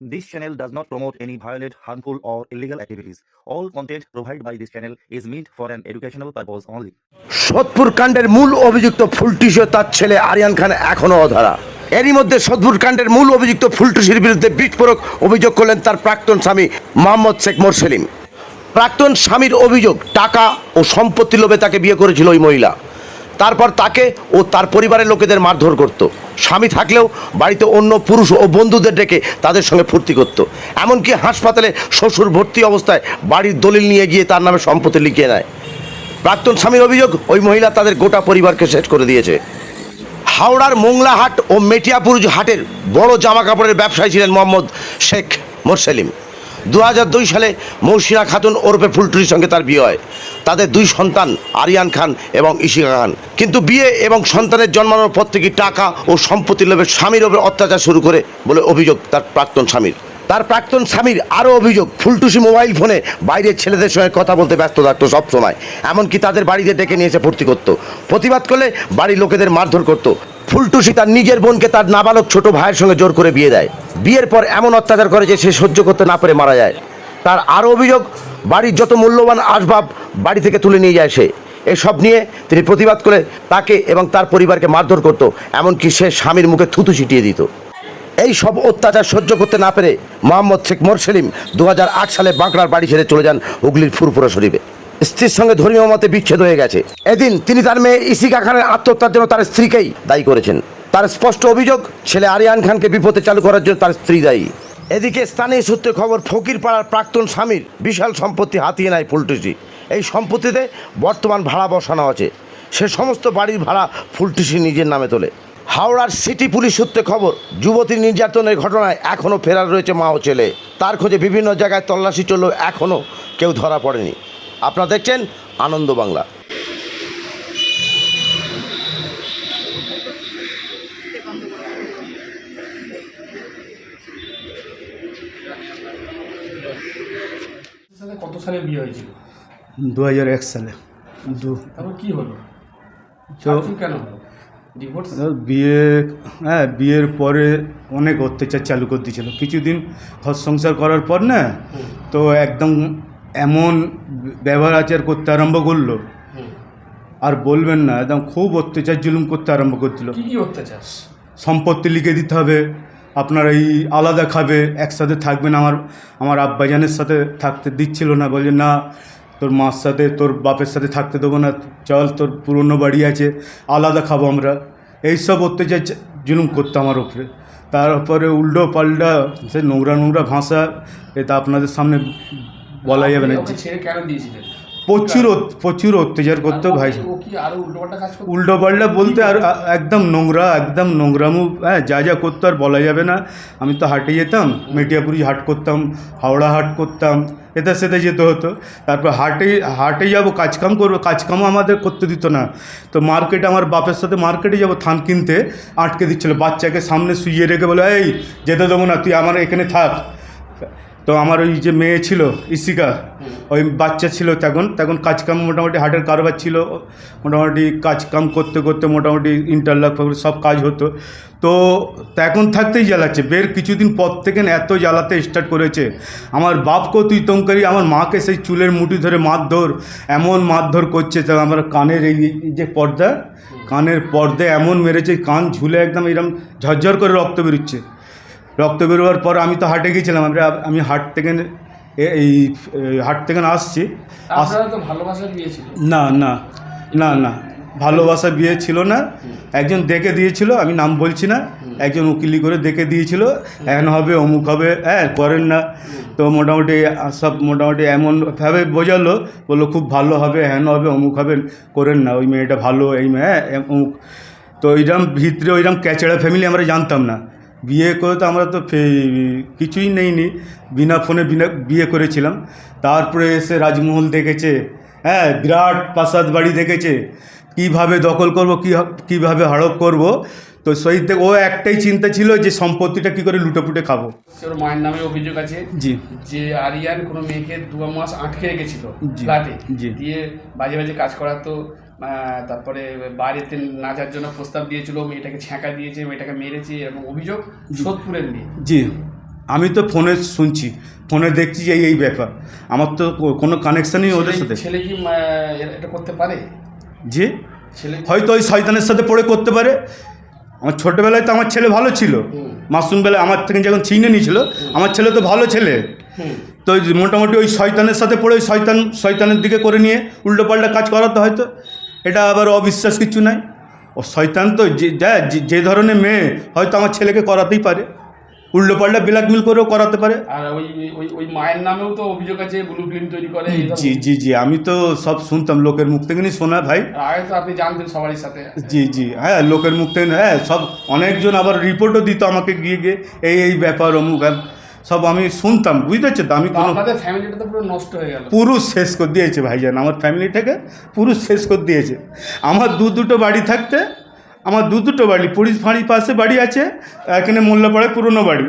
This channel does not promote any violent, harmful, or illegal activities. All content provided by this channel is meant for an educational purpose only. Sodepur কাণ্ডের মূল অভিযুক্ত ফুলটুসি তার ছেলে আরিয়ান খান এখনও অধারা এরই মধ্যে সোদপুর কাণ্ডের মূল অভিযুক্ত ফুলটুসির বিরুদ্ধে বিস্ফোরক অভিযোগ করলেন তার প্রাক্তন স্বামী মোহাম্মদ শেখ মোরসেলিম প্রাক্তন স্বামীর অভিযোগ টাকা ও সম্পত্তি লোভে তাকে বিয়ে করেছিল ওই মহিলা তারপর তাকে ও তার পরিবারের লোকেদের মারধর করত। স্বামী থাকলেও বাড়িতে অন্য পুরুষ ও বন্ধুদের ডেকে তাদের সঙ্গে ফুর্তি করত। এমনকি হাসপাতালে শ্বশুর ভর্তি অবস্থায় বাড়ির দলিল নিয়ে গিয়ে তার নামে সম্পত্তি লিখিয়ে নেয়। প্রাক্তন স্বামীর অভিযোগ, ওই মহিলা তাদের গোটা পরিবারকে শেষ করে দিয়েছে। হাওড়ার মোংলাহাট ও মেটিয়াপুর হাটের বড় জামা কাপড়ের ব্যবসায়ী ছিলেন মোহাম্মদ শেখ মোরসেলিম। দু সালে মৌসিনা খাতুন ওরফে ফুলটুরির সঙ্গে তার বিয়ে হয়। তাদের দুই সন্তান আরিয়ান খান এবং ইশিকা খান। কিন্তু বিয়ে এবং সন্তানের জন্মানোর পর থেকে টাকা ও সম্পত্তির লোভে স্বামীর ওপর অত্যাচার শুরু করে বলে অভিযোগ তার প্রাক্তন স্বামীর। তার প্রাক্তন স্বামীর আরও অভিযোগ, ফুলটুসি মোবাইল ফোনে বাইরের ছেলেদের সঙ্গে কথা বলতে ব্যস্ত থাকতো সবসময়। এমনকি তাদের বাড়িতে ডেকে নিয়ে এসে ভর্তি করতো। প্রতিবাদ করলে বাড়ির লোকেদের মারধর করতো। ফুলটুসি তার নিজের বোনকে তার নাবালক ছোট ভাইয়ের সঙ্গে জোর করে বিয়ে দেয়। বিয়ের পর এমন অত্যাচার করে যে সে সহ্য করতে না পেরে মারা যায়। তার আরও অভিযোগ, বাড়ির যত মূল্যবান আসবাব বাড়ি থেকে তুলে নিয়ে যায় সে। এসব নিয়ে তিনি প্রতিবাদ করে তাকে এবং তার পরিবারকে মারধর করতো, এমনকি সে স্বামীর মুখে থুতু ছিটিয়ে দিত। এই সব অত্যাচার সহ্য করতে না পেরে মোহাম্মদ শেখ মোরসেলিম দু সালে বাঁকড়ার বাড়ি ছেড়ে চলে যান হুগলির ফুরপুরা শরীফে। স্ত্রীর সঙ্গে ধর্মীয় মতে বিচ্ছেদ হয়ে গেছে। এদিন তিনি তার মেয়ে ইসিকা খানের আত্মহত্যার জন্য তার স্ত্রীকেই দায়ী করেছেন। তার স্পষ্ট অভিযোগ, ছেলে আরিয়ান খানকে বিপদে চালু করার জন্য তার স্ত্রী দায়ী। এদিকে স্থানীয় সূত্রে খবর ফকির পাড়ার প্রাক্তন স্বামীর বিশাল সম্পত্তি হাতিয়ে নেয় ফুলটুসি। এই সম্পত্তিতে বর্তমান ভাড়া বসানো আছে। সে সমস্ত বাড়ির ভাড়া ফুলটুসি নিজের নামে তোলে। হাওড়ার সিটি পুলিশ সূত্রে খবর, যুবতী নির্যাতনের ঘটনায় এখনও ফেরার রয়েছে মা ও ছেলে। তার খোঁজে বিভিন্ন জায়গায় তল্লাশি চললেও এখনও কেউ ধরা পড়েনি। আপনারা দেখছেন আনন্দ বাংলা। কত সালে বিয়ে হয়েছিল? দু হাজার এক সালে। দু। তারপর কি হলো? তো কেন বিয়ে হ্যাঁ বিয়ের পরে অনেক অত্যাচার চালু করে দিয়েছিল। কিছুদিন ঘর সংসার করার পর না তো একদম এমন ব্যবহার আচার করতে আরম্ভ করল। আর বলবেন না একদম খুব অত্যাচার জুলুম করতে আরম্ভ করছিল অত্যাচার? সম্পত্তি লিখে দিতে হবে আপনার এই আলাদা খাবে একসাথে থাকবেন আমার আমার আব্বাজানের সাথে থাকতে দিচ্ছিল না বলে না তোর মার সাথে তোর বাপের সাথে থাকতে দেবো না চল তোর পুরনো বাড়ি আছে আলাদা খাব আমরা। এইসব অত্যাচার জুলুম করতো আমার উপরে। তারপরে উল্টো পাল্টা সে নোংরা নোংরা ভাষা এটা আপনাদের সামনে বলা যাবে না। ছেড়ে কেন দিয়েছিলেন প্রচুর প্রচুর অত্যাচার করতো ভাই। উল্টো পাল্টা বলতে আর একদম নোংরা একদম নোংরামু। হ্যাঁ যা যা করতো আর বলা যাবে না। আমি তো হাটে যেতাম মেটিয়াপুরি হাট করতাম হাওড়া হাট করতাম এতে সেতে যেতে হতো। তারপর হাটে হাটে যাব কাজকাম করব কাজকামও আমাদের করতে দিত না। তো মার্কেটে আমার বাপের সাথে মার্কেটে যাব থান কিনতে আটকে দিচ্ছিল। বাচ্চাকে সামনে শুইয়ে রেখে বলে এই যেতে দেবো না তুই আমার এখানে থাক। তো আমার ওই যে মেয়ে ছিল ইসিকা ওই বাচ্চা ছিল তখন তখন কাজকাম মোটামুটি হাটের কারবার ছিল, মোটামুটি কাজকাম করতে করতে মোটামুটি ইন্টারলক সব কাজ হতো। তো এখন থাকতেই জ্বালাচ্ছে, বের কিছুদিন পর থেকে এত জ্বালাতে স্টার্ট করেছে। আমার বাপকেও তুই তমকারি আমার মাকে সেই চুলের মুঠি ধরে মারধর, এমন মারধর করছে, তো আমার কানের এই যে পর্দা, কানের পর্দা এমন মেরেছে, কান ঝুলে একদম এরকম ঝরঝর করে রক্ত বেরোচ্ছে। রক্ত বেরোবার পর আমি তো হাটে গেছিলাম আমরা আমি হাট থেকে এই হাট থেকে আসছি। না না না না ভালোবাসা বিয়ে ছিল না। একজন দেখে দিয়েছিল আমি নাম বলছি না একজন উকিলি করে দেখে দিয়েছিল এন হবে অমুক হবে হ্যাঁ করেন না। তো মোটামুটি সব মোটামুটি এমনভাবে বোঝালো বলল খুব ভালো হবে হ্যান হবে অমুক হবে করেন না ওই মেয়েটা ভালো এই মেয়ে হ্যাঁ অমুক। তো ওইরকম ভিতরে ওইরকম ক্যাচড়া ফ্যামিলি আমরা জানতাম না। বিয়ে করে তো আমরা তো কিছুই নেইনি। বিনা ফোনে বিনা বিয়ে করেছিলাম। তারপরে এসে রাজমহল দেখেছে হ্যাঁ বিরাট প্রাসাদ বাড়ি দেখেছে। কীভাবে দখল করব কী কীভাবে হাড়প করব তো সেই থেকে ও একটাই চিন্তা ছিল যে সম্পত্তিটা কী করে লুটেপুটে খাব। ওর মায়ের নামে অভিযোগ আছে জি। যে আরিয়ান কোনো মেয়েকে দু মাস আটকে রেখেছিল জি, ফ্ল্যাটে। জি। দিয়ে বাজে বাজে কাজ করাতো তারপরে বাড়িতে নাচার জন্য প্রস্তাব দিয়েছিল মেয়েটাকে ছ্যাঁকা দিয়েছে মেয়েটাকে মেরেছে এরকম অভিযোগ সোদপুরের মেয়ে জি। আমি তো ফোনে শুনছি ফোনে দেখছি যে এই এই ব্যাপার। আমার তো কোনো কানেকশানই ওদের সাথে। ছেলে- কি এটা করতে পারে? ছেলে হয়তো ওই শয়তানের সাথে পড়ে করতে পারে। আমার ছোটোবেলায় তো আমার ছেলে ভালো ছিল। মাসুমবেলায় মাসুম বেলায় আমার থেকে যখন ছিনে নিয়েছিল আমার ছেলে তো ভালো ছেলে। তো ওই মোটামুটি ওই শয়তানের সাথে পড়ে ওই শয়তান শয়তানের দিকে করে নিয়ে উল্টোপাল্টা কাজ করাতে হয়তো। এটা আবার অবিশ্বাস কিছু নাই। ও শয়তান তো যে- যে ধরনের মেয়ে হয়তো আমার ছেলেকে করাতেই পারে। উল্টোপাল্টা ব্ল্যাকমেল করেও করাতে পারে। আর ওই ওই ওই মায়ের নামেও তো অভিযোগ আছে ব্লু ফিল্ম তৈরি করে জি জি জি আমি তো সব শুনতাম লোকের মুখ থেকে। শোনা ভাই? আর আগে তো আপনি জানতেন সবারই সাথে। জি জি হ্যাঁ লোকের মুখ থেকে হ্যাঁ সব অনেকজন আবার রিপোর্টও দিত আমাকে গিয়ে গিয়ে এই এই ব্যাপার অমুক আর সব আমি শুনতাম বুঝতে পারছ তো আমি কোনো ফ্যামিলিটা তো পুরো নষ্ট হয়ে গেল। পুরো শেষ করে দিয়েছে ভাইজান। আমার ফ্যামিলিটাকে পুরো শেষ করে দিয়েছে। আমার দু দুটো বাড়ি থাকতে আমার দু দুটো বাড়ি পুলিশ ফাঁড়ির পাশে বাড়ি আছে এখানে মোল্লাপাড়ায় পুরনো বাড়ি।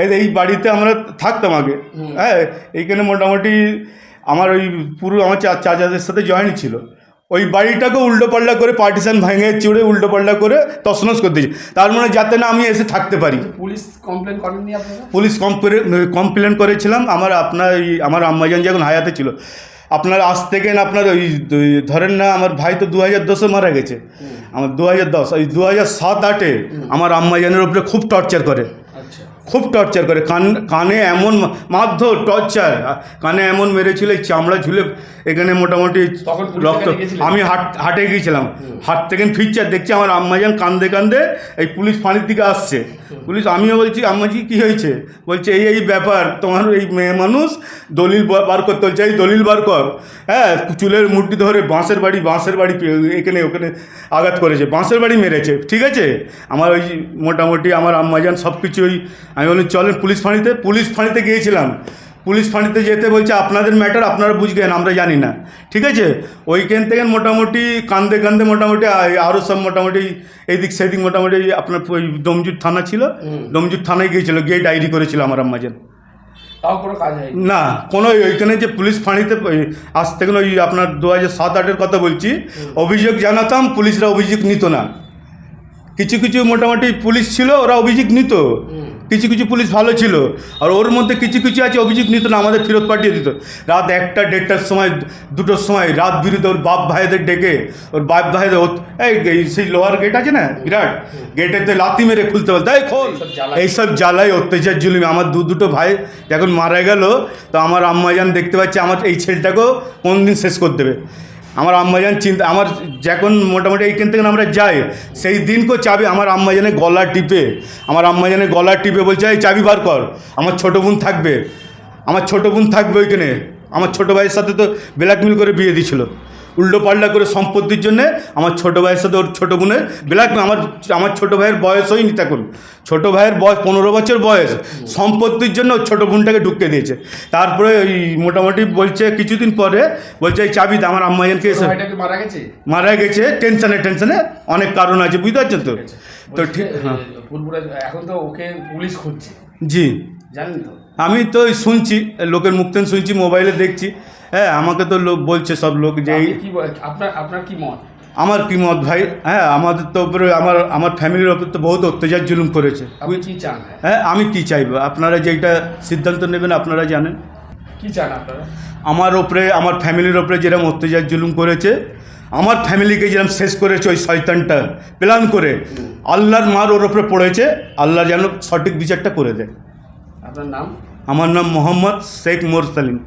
এই এই বাড়িতে আমরা থাকতাম আগে। হ্যাঁ এইখানে মোটামুটি আমার ওই পুরো আমার চা চাচাদের সাথে জয়েন ছিল। ওই বাড়িটাকে উল্টো পাল্টা করে পার্টিশন ভেঙে চুড়ে উল্টো পাল্টা করে তছনছ করে দিয়েছে। তার মানে যাতে না আমি এসে থাকতে পারি। পুলিশ কমপ্লেন করেননি পুলিশ কমপ্লেন করেছিলাম। আমার আপনার আমার আম্মাজান যখন হায়াতে ছিল আপনার আজ থেকে না আপনার ওই ধরেন না আমার ভাই তো দু হাজার দশে মারা গেছে। আমার দু হাজার দশ ওই দু হাজার সাত আটে আমার আম্মাজানের উপরে খুব টর্চার করে। খুব টর্চার করে। কান কানে এমন মারধর টর্চার কানে এমন মেরেছিল চামড়া ঝুলে এখানে মোটামুটি রক্ত আমি হাট হাটে গিয়েছিলাম। হাট থেকে ফিরচার দেখছি আমার আম্মাজান কান্দে কান্দে এই পুলিশ ফাঁড়ির দিকে আসছে। পুলিশ আমিও বলছি আম্মাজি কী হয়েছে? বলছে এই এই ব্যাপার তোমার এই মেয়ে মানুষ দলিল বার- বার করতে হচ্ছে এই দলিল বার কর। হ্যাঁ চুলের মুঠি ধরে বাঁশের বাড়ি বাঁশের বাড়ি এখানে ওখানে আঘাত করেছে বাঁশের বাড়ি মেরেছে ঠিক আছে? আমার ওই মোটামুটি আমার আম্মাজান সব কিছু ওই আমি বললাম চলেন পুলিশ ফাঁড়িতে। পুলিশ ফাঁড়িতে গিয়েছিলাম। পুলিশ ফাঁড়িতে যেতে বলছে আপনাদের ম্যাটার আপনারা বুঝবেন আমরা জানি না। ঠিক আছে? ওইখান থেকে মোটামুটি কান্দে কান্দে মোটামুটি আরও সব মোটামুটি এইদিক সেদিক মোটামুটি আপনার ওই দমজুর থানা ছিল। দমজুর থানায় গিয়েছিল গিয়ে ডায়েরি করেছিল আমার আম্মাজান তাও কোনো কাজ হয়নি? না কোনো ওইখানে যে পুলিশ ফাঁড়িতে ওই আজ থেকে ওই আপনার দু হাজার সাত আটের কথা বলছি অভিযোগ জানাতাম পুলিশরা অভিযোগ নিত না। কিছু কিছু মোটামুটি পুলিশ ছিল ওরা অভিযোগ নিত। কিছু কিছু পুলিশ ভালো ছিল। আর ওর মধ্যে কিছু কিছু আছে অভিযোগ নিত না আমাদের ফেরত পাঠিয়ে দিত। রাত একটা দেড়টার সময় দুটোর সময় রাত বিরুদ্ধে ওর বাপ ভাইদের ডেকে ওর বাপ ভাইদের এই সেই লোহার গেট আছে না বিরাট? গেটেতে লাথি মেরে খুলতে বলতে এই খোল! এইসব এইসব জ্বালাই অত্যাচার জুলুমি। আমার দু দুটো ভাই যখন মারা গেল তো আমার আম্মাজান দেখতে পাচ্ছে আমার এই ছেলেটাকেও কোন দিন শেষ করে দেবে। আমার আম্মাজান চিন্তা, আমার যখন মোটামুটি এইখান থেকে আমরা যাই, সেই দিনকেও চাবি আমার আম্মাজানের গলা টিপে, আমার আম্মাজানের গলা টিপে বলছে, এই চাবি বার কর, আমার ছোটো বোন থাকবে, আমার ছোটো বোন থাকবে ওইখানে। আমার ছোটো ভাইয়ের সাথে তো ব্ল্যাকমেল করে বিয়ে দিয়েছিল উল্টো পাল্টা করে সম্পত্তির জন্যে আমার ছোটো ভাইয়ের সাথে ওর ছোটো বোনের ব্ল্যাক আমার আমার ছোটো ভাইয়ের বয়স হয়নি তখন। ছোটো ভাইয়ের বয়স পনেরো বছর বয়স। সম্পত্তির জন্য ওর ছোটো বোনটাকে ঢুকিয়ে দিয়েছে। তারপরে ওই মোটামুটি বলছে কিছুদিন পরে বলছে এই চাবি দে, আমার আম্মাইয়ানকে এসে মারা গেছে? মারা গেছে। টেনশনে টেনশনে অনেক কারণ আছে বুঝতে পারছেন তো? তো ঠিক হ্যাঁ। এখন তো ওকে পুলিশ খুঁজছে। জি। জানেন তো? আমি তো ওই শুনছি লোকের মুখ থেকে শুনছি মোবাইলে দেখছি। হ্যাঁ আমাকে তো লোক বলছে সব লোক যে কি আপনার আপনার কি মত? আমার কি মত ভাই? হ্যাঁ আমাদের তো উপরে আমার আমার ফ্যামিলির ওপর তো বহুত অত্যাচার জুলুম করেছে। আপনি কি চান হ্যাঁ আমি কি চাইব? আপনারা যেটা সিদ্ধান্ত নেবেন আপনারা জানেন। কি চান আপনারা? আমার ওপরে আমার ফ্যামিলির ওপরে যেরকম অত্যাচার জুলুম করেছে আমার ফ্যামিলিকে যেরকম শেষ করেছে ওই শয়তানটা প্ল্যান করে আল্লাহর মার ওর ওপরে পড়েছে আল্লাহ যেন সঠিক বিচারটা করে দেয়। আপনার নাম? আমার নাম মোহাম্মদ শেখ মোরসালিম।